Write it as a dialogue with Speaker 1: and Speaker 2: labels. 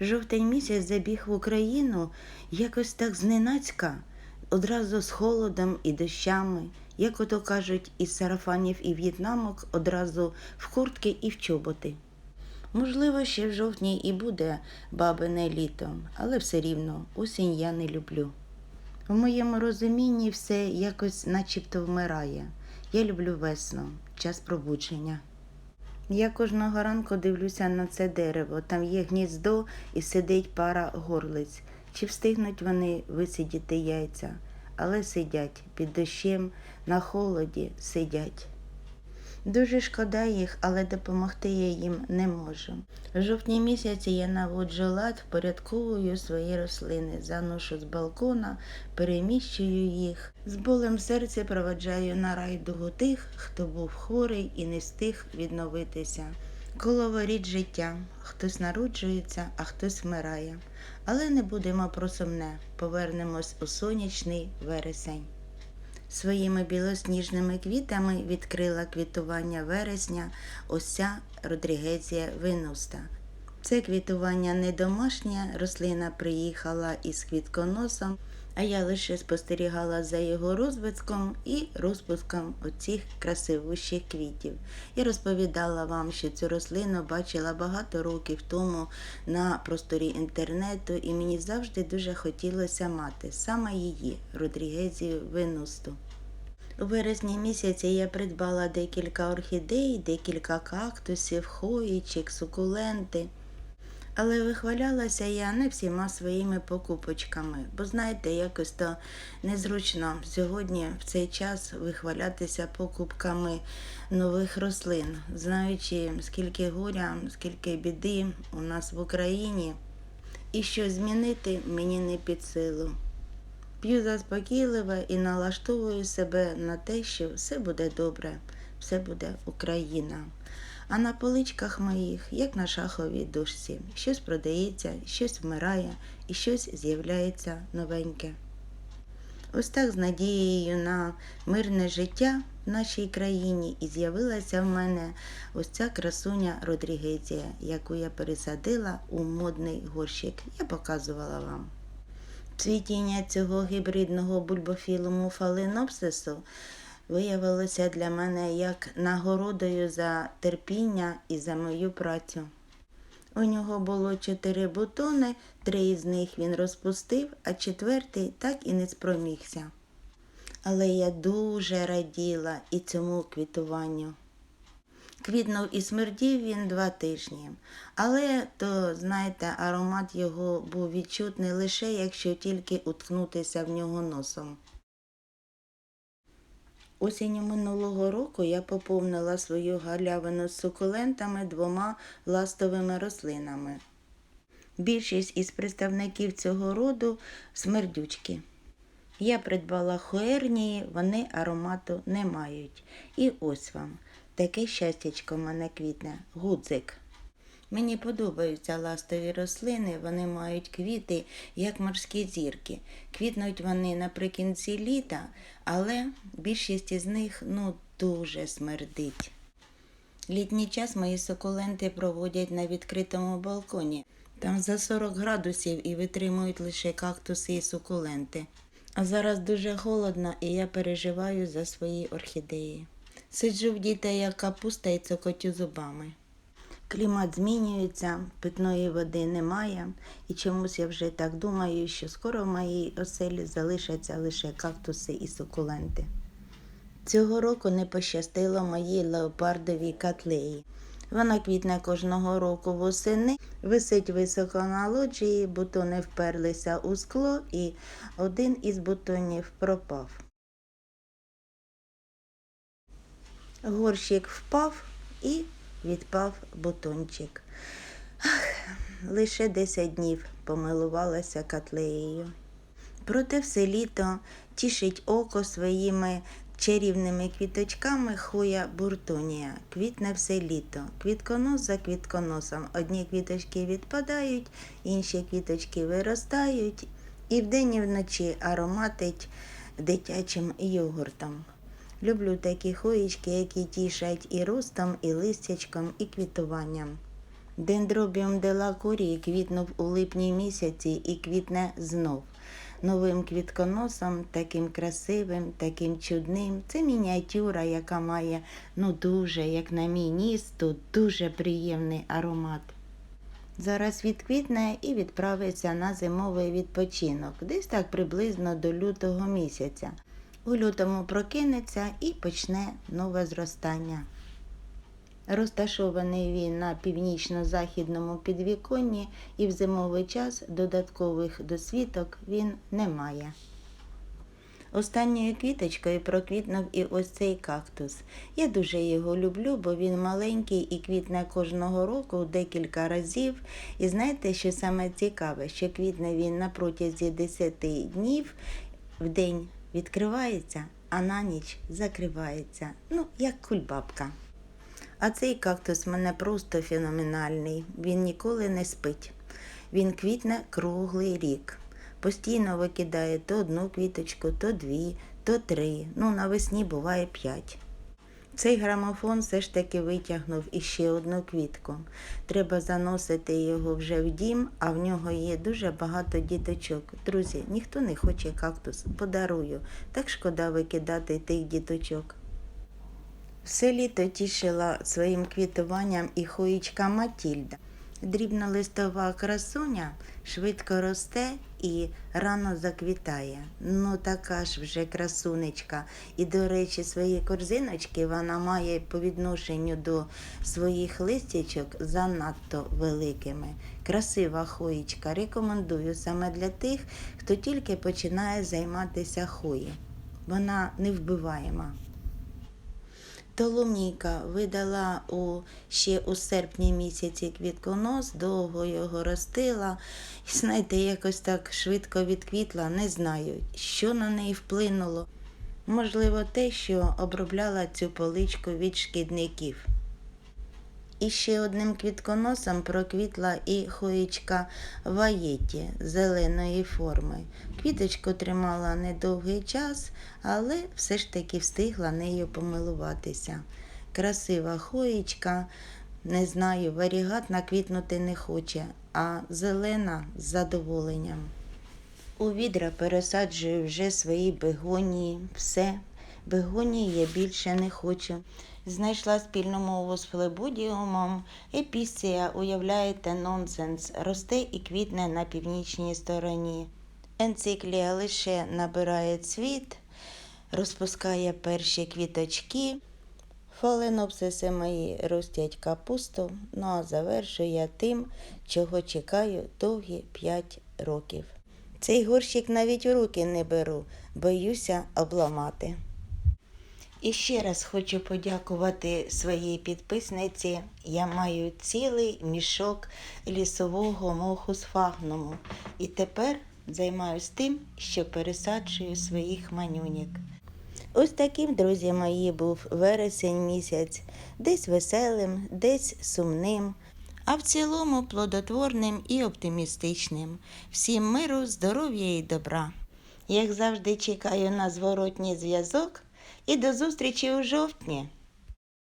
Speaker 1: Жовтень місяць забіг в Україну якось так зненацька, одразу з холодом і дощами, як ото кажуть, із сарафанів і в'єтнамок одразу в куртки і в чоботи. Можливо, ще в жовтні і буде бабине літо, але все рівно осінь я не люблю. В моєму розумінні все якось начебто вмирає. Я люблю весну, час пробудження. Я кожного ранку дивлюся на це дерево. Там є гніздо і сидить пара горлиць. Чи встигнуть вони висидіти яйця? Але сидять під дощем, на холоді сидять. Дуже шкода їх, але допомогти я їм не можу. В жовтні місяці я наводжу лад, впорядковую свої рослини, заношу з балкона, переміщую їх. З болем серця проведжаю на райдугу тих, хто був хворий і не встиг відновитися. Коловоріт життя. Хтось народжується, а хтось вмирає. Але не будемо про сумне. Повернемось у сонячний вересень. Своїми білосніжними квітами відкрила квітування вересня ося Родрігезія винуста. Це квітування не домашнє, рослина приїхала із квітконосом, а я лише спостерігала за його розвитком і розпуском оцих красивущих квітів. Я розповідала вам, що цю рослину бачила багато років тому на просторі інтернету, і мені завжди дуже хотілося мати саме її, Родрігезію винусту. У вересні місяці я придбала декілька орхідей, декілька кактусів, хоїчок, сукуленти. Але вихвалялася я не всіма своїми покупочками, бо знаєте, якось то незручно сьогодні в цей час вихвалятися покупками нових рослин, знаючи, скільки горя, скільки біди у нас в Україні, і що змінити мені не під силу. П'ю заспокійливо і налаштовую себе на те, що все буде добре, все буде Україна. А на поличках моїх, як на шаховій дошці, щось продається, щось вмирає і щось з'являється новеньке. Ось так з надією на мирне життя в нашій країні і з'явилася в мене ось ця красуня Родрігезія, яку я пересадила у модний горщик. Я показувала вам. Цвітіння цього гібридного бульбофілуму фаленопсису виявилося для мене як нагородою за терпіння і за мою працю. У нього було чотири бутони, три з них він розпустив, а четвертий так і не спромігся. Але я дуже раділа і цьому квітуванню. Квітнув і смердів він два тижні, але то, знаєте, аромат його був відчутний лише якщо тільки уткнутися в нього носом. Осінню минулого року я поповнила свою галявину з сукулентами двома ластовими рослинами. Більшість із представників цього роду смердючки. Я придбала хуернії, вони аромату не мають. І ось вам. Таке щастячко мене квітне, гудзик. Мені подобаються ластові рослини, вони мають квіти, як морські зірки. Квітнуть вони наприкінці літа, але більшість із них ну, дуже смердить. Літній час мої сукуленти проводять на відкритому балконі. Там за 40 градусів і витримують лише кактуси і сукуленти. А зараз дуже холодно і я переживаю за свої орхідеї. Сиджу в дітей як капуста і цокотю зубами. Клімат змінюється, питної води немає, і чомусь я вже так думаю, що скоро в моїй оселі залишаться лише кактуси і сукуленти. Цього року не пощастило моїй леопардовій котлеї. Вона квітне кожного року восени, висить високо на лоджії, бутони вперлися у скло, і один із бутонів пропав. Горщик впав і відпав бутончик. Ах, лише 10 днів помилувалася котлеєю. Проте все літо тішить око своїми чарівними квіточками хуя буртонія. Квітне все літо. Квітконос за квітконосом. Одні квіточки відпадають, інші квіточки виростають, і вдень і вночі ароматить дитячим йогуртом. Люблю такі хоїчки, які тішать і ростом, і листячком, і квітуванням. Дендробіум делакурії квітнув у липні місяці і квітне знов. Новим квітконосом, таким красивим, таким чудним. Це мініатюра, яка має ну дуже, як на мій ніс, тут дуже приємний аромат. Зараз відквітне і відправиться на зимовий відпочинок, десь так приблизно до лютого місяця. У лютому прокинеться і почне нове зростання. Розташований він на північно-західному підвіконні і в зимовий час додаткових досвіток він не має. Останньою квіточкою проквітнув і ось цей кактус. Я дуже його люблю, бо він маленький і квітне кожного року декілька разів. І знаєте, що саме цікаве, що квітне він на протязі 10 днів в день відкривається, а на ніч закривається. Ну, як кульбабка. А цей кактус в мене просто феноменальний. Він ніколи не спить. Він квітне круглий рік. Постійно викидає то одну квіточку, то дві, то три. Ну, навесні буває п'ять. Цей грамофон все ж таки витягнув іще одну квітку. Треба заносити його вже в дім, а в нього є дуже багато діточок. Друзі, ніхто не хоче кактус, подарую. Так шкода викидати тих діточок. Все літо тішила своїм квітуванням і хоїчка Матільда. Дрібнолистова красуня швидко росте і рано заквітає. Ну така ж вже красунечка. І, до речі, свої корзиночки вона має по відношенню до своїх листячок занадто великими. Красива хоїчка. Рекомендую саме для тих, хто тільки починає займатися хої. Вона невбиваєма. Толомійка видала у, ще у серпні місяці квітконос, довго його ростила. І знаєте, якось так швидко відквітла, не знаю, що на неї вплинуло. Можливо, те, що обробляла цю поличку від шкідників. І ще одним квітконосом проквітла і хоїчка ваєті зеленої форми. Квіточку тримала недовгий час, але все ж таки встигла нею помилуватися. Красива хоїчка, не знаю, варігатна квітнути не хоче, а зелена з задоволенням. У відра пересаджую вже свої бегонії, все. Бегонії я більше не хочу. Знайшла спільну мову з флебудіумом. Епісція, уявляєте, нонсенс, росте і квітне на північній стороні. Енциклія лише набирає цвіт, розпускає перші квіточки. Фаленопсиси мої ростять капусту, ну а завершую я тим, чого чекаю довгі 5 років. Цей горщик навіть у руки не беру, боюся обламати. І ще раз хочу подякувати своїй підписниці. Я маю цілий мішок лісового моху з фагнуму. І тепер займаюся тим, що пересаджую своїх манюнік. Ось таким, друзі мої, був вересень місяць, десь веселим, десь сумним, а в цілому плодотворним і оптимістичним. Всім миру, здоров'я і добра. Як завжди, чекаю на зворотній зв'язок і до зустрічі у жовтні.